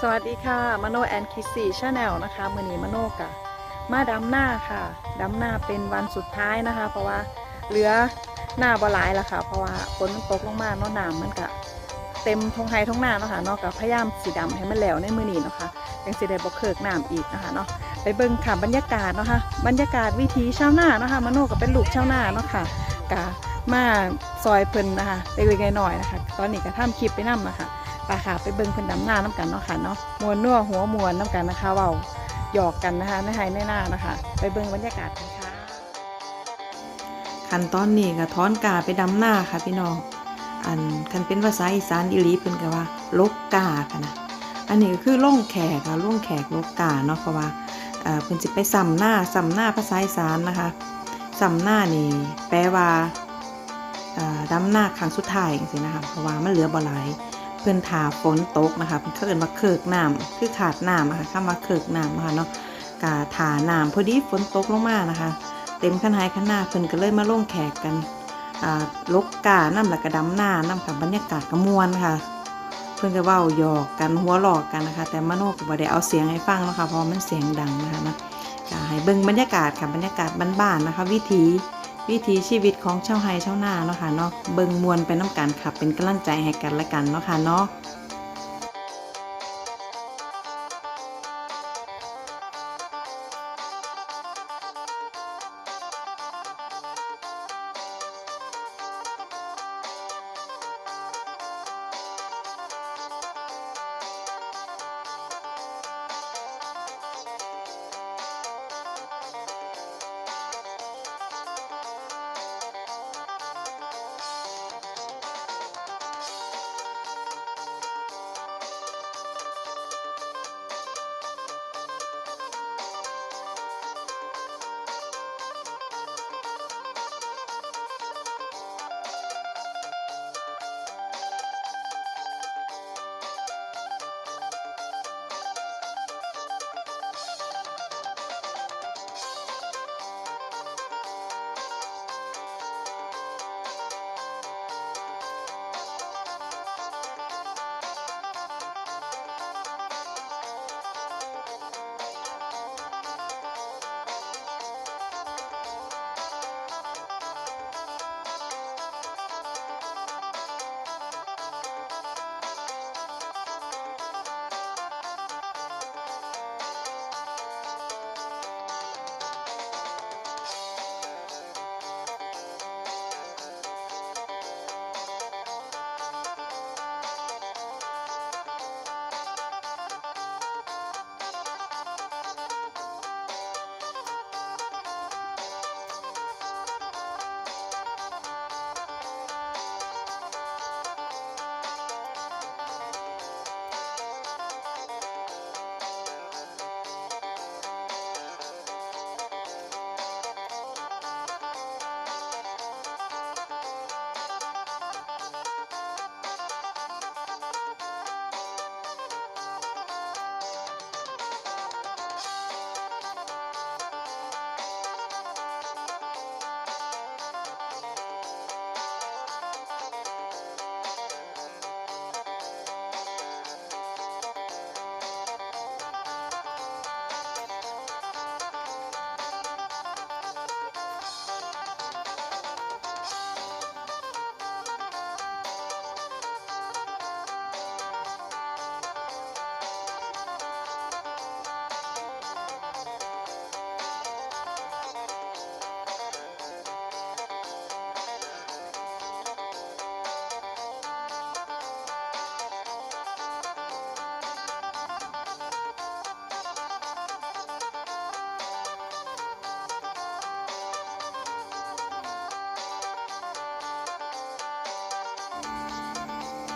สวัสดีค่ะมโนแอนคิสซี่ชาแนลนะคะมือนี้มโนกะมาดำหน้าค่ะดำหน้าเป็นวันสุดท้ายนะคะ เพราะว่าเหลือหน้าบหลายแล้วค่ะ เพราะว่าฝนมันตกลงมาเนาะน้ำมันกะเต็มทงไฮทงหน้าเนาะค่ะนอกจากพยายามสีดำให้มันแล้วในมือนี้เนาะค่ะยังสิได้บ่เคิกน้ำอีกนะคะเนาะไปเบิ่งค่ะบรรยากาศเนาะค่ะบรรยากาศวิถีชาวนาเนาะค่ะมโนก็เป็นลูกชาวนาเนาะค่ะกะมาซอยเพิ่นนะคะเล็กๆน้อยๆนะคะ ตอนนี้ก็ทำคลิปไปนํนะคะ ไปค่ะไปเบิ่งเพิ่นดำหน้าน้ำกันเนาะค่ะเนาะมวนนัวหัวมวนน้ำกันนะคะเว้าหยอกกันนะคะในไฮในหน้านะคะ ไปเบิ่งบรรยากาศกันค่ะขั้นตอนนี้ก็ถอนกาไปดำหน้าค่ะพี่น้องอันคันเป็นภาษาอีสานอีหลีเพิ่นก็ว่าลกกาค่ะนะอันนี้ก็คือล่องแขกค่ะล่งแขกลกกาเนาะเพราะว่าเอ่อเพิ่นสิไปสัมหน้าสัมหน้าภาษาอีสานนะคะสัมหน้านี่แปลว่าดำหน้าครั้งสุดท้ายจังซี่นะคะเพราะว่ามันเหลือบ่หลาย เพื่อนถาฝนตกนะคะเพื่อนเขาเอินว่าเคิกน้ำคือขาดน้ำนะคะคำว่าเคิกน้ำนะคะเนาะกาถาน้ำพอดีฝนตกลงมานะคะ เต็มขันหายขันหน้าเพิ่นก็เลยมาลงแขกกันลกกาน้ำหลักกระดำหน้าน้ำกับบรรยากาศกระมวลค่ะ เพื่อนก็เว้าหยอกกันหัวหลอกกันนะคะ แต่มโนก็บ่ได้เอาเสียงให้ฟังนะคะเพราะมันเสียงดังนะคะนะให้เบิ่งบรรยากาศค่ะบรรยากาศบ้านๆนะคะ วิถี วิถีชีวิตของชาวไฮชาวนาเนาะค่ะเนาะเบิ่งมวลไปน้ำกันค่ะเป็นกำลังใจให้กันและกันเนาะค่ะเนาะ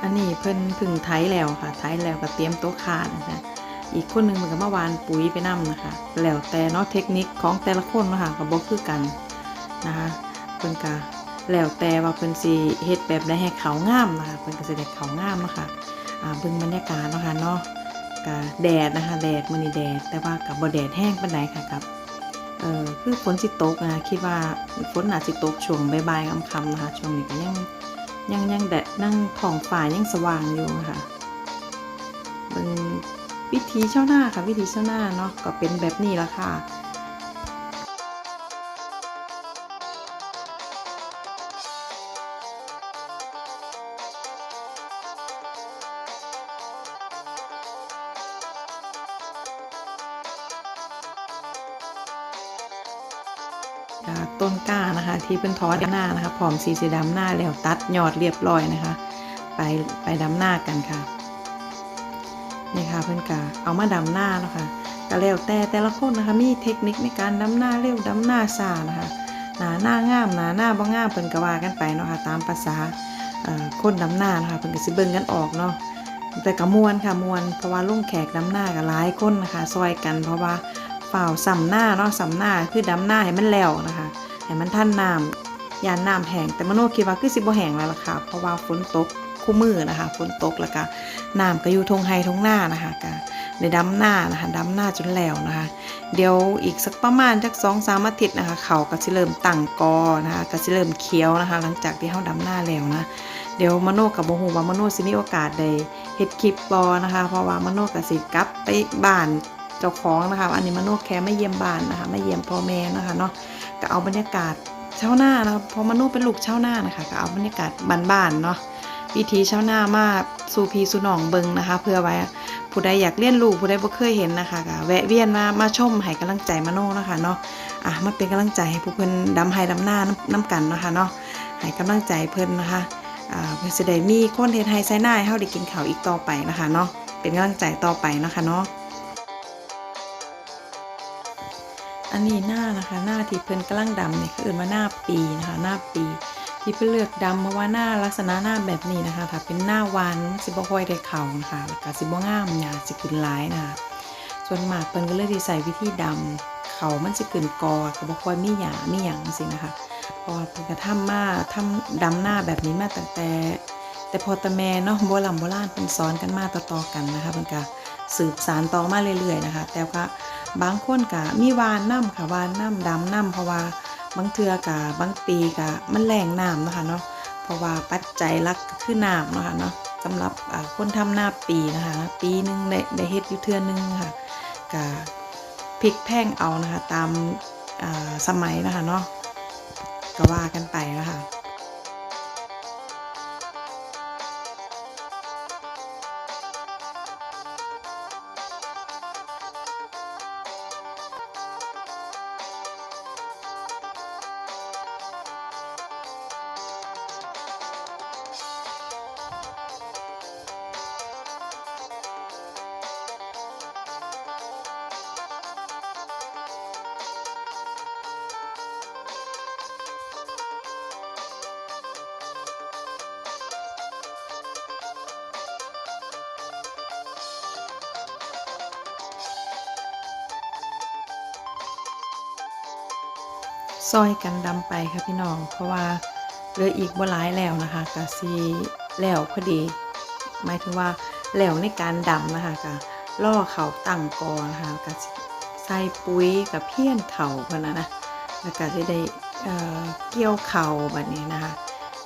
อันนี้เพิ่นพึ่งไถแล้วค่ะไถแล้วก็เตรียมโต๊ะคานนะคะอีกคนหนึงมันก็มาวานปุ๋ยไปนํนะคะ แล้วแต่เนาะเทคนิคของแต่ละคนนะคะก็บ่คือกันนะคะเพิ่นก็แล้วแต่ว่าเพิ่นสิเฮ็ดแบบใดให้เขางามนะคะเพิ่นก็สิได้เขางามนะคะอ่าเบิ่งบรรยากาศนะคะเนาะก็แดดนะคะแดดมื้อนี้แดด แต่ว่าก็บ่แดดแห้งปานใดค่ะกับเออคือฝนสิตกนะคิดว่าฝนอาจสิตกช่วงบ่ายๆค่ำๆนะคะช่วงนี้ก็ยัง ยังยังแดดนั่งท้องฝ่ายยังสว่างอยู่ค่ะเป็นวิธีเชาหน้าค่ะวิธีเชาหน้าเนาะก็เป็นแบบนี้ละค่ะ อ่าต้นกล้านะคะ ที่เป็นทอดหน้านะคะพร้อมสีสีดำหน้าแล้วตัดยอดเรียบร้อยนะคะ ไปไปดำหน้ากันค่ะนี่ค่ะเพื่อนกาเอามาดำหน้าแล้วค่ะก็แล้วแต่แต่ละคนนะคะมีเทคนิคในการดำหน้าเร็วดำหน้าซานะคะหนาหน้างามหนาหน้าบ่งามเพิ่นก็ว่ากันไปเนาะค่ะตามภาษาเอ่อคนดำหน้านะคะเพิ่นก็สิเบิ่งกันออกเนาะแต่ก็ม่วนค่ะมวนเพราะว่าลุงแขกดำหน้าก็หลายคนนะคะซอยกันเพราะว่า ฝ่าวสำหน้าเนาะสำหน้าคือดำหน้าให้มันแล้วนะคะให้มันท่านน้ำยานน้ำแห้งแต่มโนคิดว่าคือสิบ่แห้งแล้วล่ะค่ะเพราะว่าฝนตกคู่มือนะคะฝนตกแล้วก็น้ำก็อยู่ทงไฮทงหน้านะคะก็ได้ดำหน้านะคะดำหน้าจนแล้วนะคะ เดี๋ยวอีกสักประมาณจักสองสามอาทิตย์นะคะเขาก็สิเริ่มตั้งกอนะคะก็สิเริ่มเคี้ยวนะคะ หลังจากที่เฮาดำหน้าแล้วนะเดี๋ยวมโนกับโบฮูว่ามโนสิมีโอกาสได้เฮ็ดคลิปบอนะคะ เพราะว่ามโนกับสิกลับไปบ้าน เจ้าของนะคะอันนี้มโนแค่ไม่เยี่ยมบ้านนะคะไม่เยี่ยมพ่อแม่นะคะเนาะก็เอาบรรยากาศเชาวนานะคะพราะมนุษย์เป็นลูกเชาวนานะคะก็เอาบรรยากาศบ้านๆเนาะวิถีเชาวนามาสู่พีสู่หนองเบิงนะคะ เพื่อไว้ผู้ใดอยากเรียนรู้ผู้ใดบ่เคยเห็นนะคะก็แวะเวียนมามาชมให้กำลังใจมโนนะคะเนาะอะมาเป็นกำลังใจให้ผู้เพิ่นดำไห้ดำหน้าน้ำกันนะคะเนาะให้กำลังใจเพิ่นนะคะอ่าเพื่อสิได้มีคนเฮ็ดไห้ไซน่าให้เฮาได้กินข้าวอีกต่อไปนะคะเนาะเป็นกำลังใจต่อไปนะคะเนาะ อันนี้หน้านะคะ หน้าที่เพิ่นกำลังดำเนี่ยคือเอิ้นว่าหน้าปีนะคะ หน้าปี ที่เพิ่นเลือกดำเพราะว่าหน้าลักษณะหน้าแบบนี้นะคะ ถ้าเป็นหน้าวานมันสิบ่ค่อยได้เขานะคะแล้วก็สิบ่งามหญ้าสิขึ้นหลายนะคะ ส่วนมากเพิ่นก็เลยสิใส่วิธีดำเขามันสิขึ้นกอก็บ่ค่อยมีหญ้ามีหยังจังซี่นะคะเพราะว่าเพิ่นก็ทำมาทำดำหน้าแบบนี้มาตั้งแต่แต่พอตะแม่เนาะโบราณโบราณเพิ่นสอนกันมาต่อๆกันนะคะเพิ่นก็สืบสานต่อมาเรื่อยๆนะคะ แต่ก็ บางคนก็มีวานน้ำค่ะวานน้ำดำน้ำเพราะว่าบางเทือกับบางปีก็มันแรงน้ำนะคะเนาะเพราะว่าปัจจัยหลักคือน้ำนะคะเนาะสำหรับคนทำหน้าปีนะคะปีหนึงได้ได้เฮ็ดอยู่เทือนึงค่ะก็พลิกแพงเอานะคะตามสมัยนะคะเนาะก็ว่ากันไปนะคะ ซอยกันดำไปค่ะพี่น้อง เพราะว่าเหลืออีกบ่หลายแล้วนะคะกะซีแล้วพอดี หมายถึงว่าแล้วในการดำนะคะกะล่อเขาตั้งกอนะคะกะใส่ปุ๋ยกับเพี้ยนเข่าพนนะนะแล้วก็จะได้เอ่อเกี่ยวเข่าแบบนี้นะคะ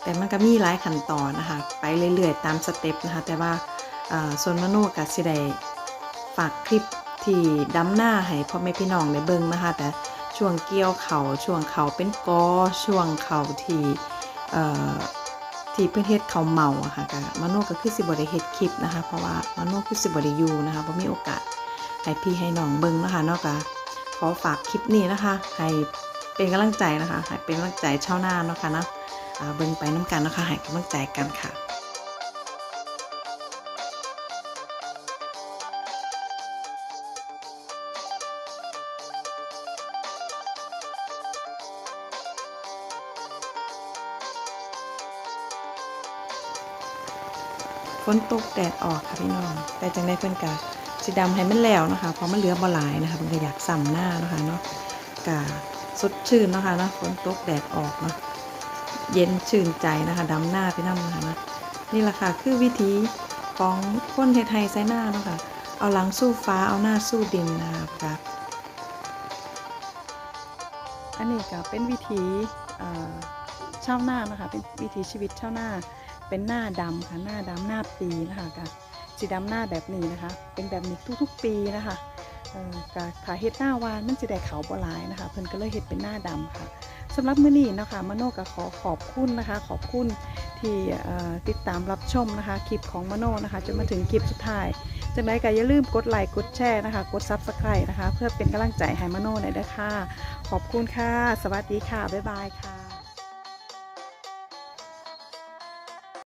แต่มันก็มีหลายขั้นตอนนะคะ ไปเรื่อยๆ ตามสเต็ปนะคะ แต่ว่าส่วนมโนกับสิได้ฝากคลิปที่ดำหน้าให้พ่อแม่พี่น้องได้เบิ่งนะคะ แต่ ช่วงเกี่ยวเขาช่วงเขาเป็นกอช่วงเขาที่ที่เพื่อนเฮ็ดเขาเมาอะค่ะกมโนก็คือสิบ่ได้เฮ็ดคลิปนะคะ เพราะว่ามโนคือสิบ่ได้อยู่นะคะบ่มีโอกาสให้พี่ให้น้องเบิ่งนะคะเนากขอฝากคลิปนี้นะคะให้เป็นกำลังใจนะคะให้เป็นกำลังใจเช่าวหน้าเนาะค่ะนะเบิ่งไปน้ำกันนะคะให้กำลังใจกันค่ะ ฝนตกแดดออกค่ะพี่น้อง แต่จังได้เพิ่นกะสีดำให้มันแล้วนะคะ เพราะมันเหลือบ่หลายนะคะมันก็อยากสั่หน้านะคะเนาะกะสดชื่นนะคะเนาะฝนตกแดดออกเนาะเย็นชื่นใจนะคะดำหน้าไปน้ำนะคะนะนี่แหละค่ะคือวิธีของคนเฮ็ดไทยไซหน้าเนาะค่ะเอาหลังสู้ฟ้าเอาหน้าสู้ดินนะคะครับอันนี้ก็เป็นวิธีเอ่อชาวนานะคะ เป็นวิถีชีวิตชาวนา เป็นหน้าดำค่ะหน้าดำหน้าปีนะคะก็สีดำหน้าแบบนี้นะคะ เป็นแบบนี้ทุกๆปีนะคะกะถ้าเฮ็ดหน้าวานมันจะได้เขาวบ่หลายนะคะ เพิ่นก็เลยเฮ็ดเป็นหน้าดำค่ะสำหรับมื้อนี้นะคะมโนก็ขอขอบคุณนะคะ ขอบคุณที่ติดตามรับชมนะคะคลิปของมโนนะคะจนมาถึงคลิปสุดท้ายจังไดก็อย่าลืมกดไลค์กดแชร์นะคะ กด Subscribe นะคะ เพื่อเป็นกำลังใจให้มโนหน่อยด้วยค่ะ ขอบคุณค่ะ สวัสดีค่ะ บ๊ายบายค่ะ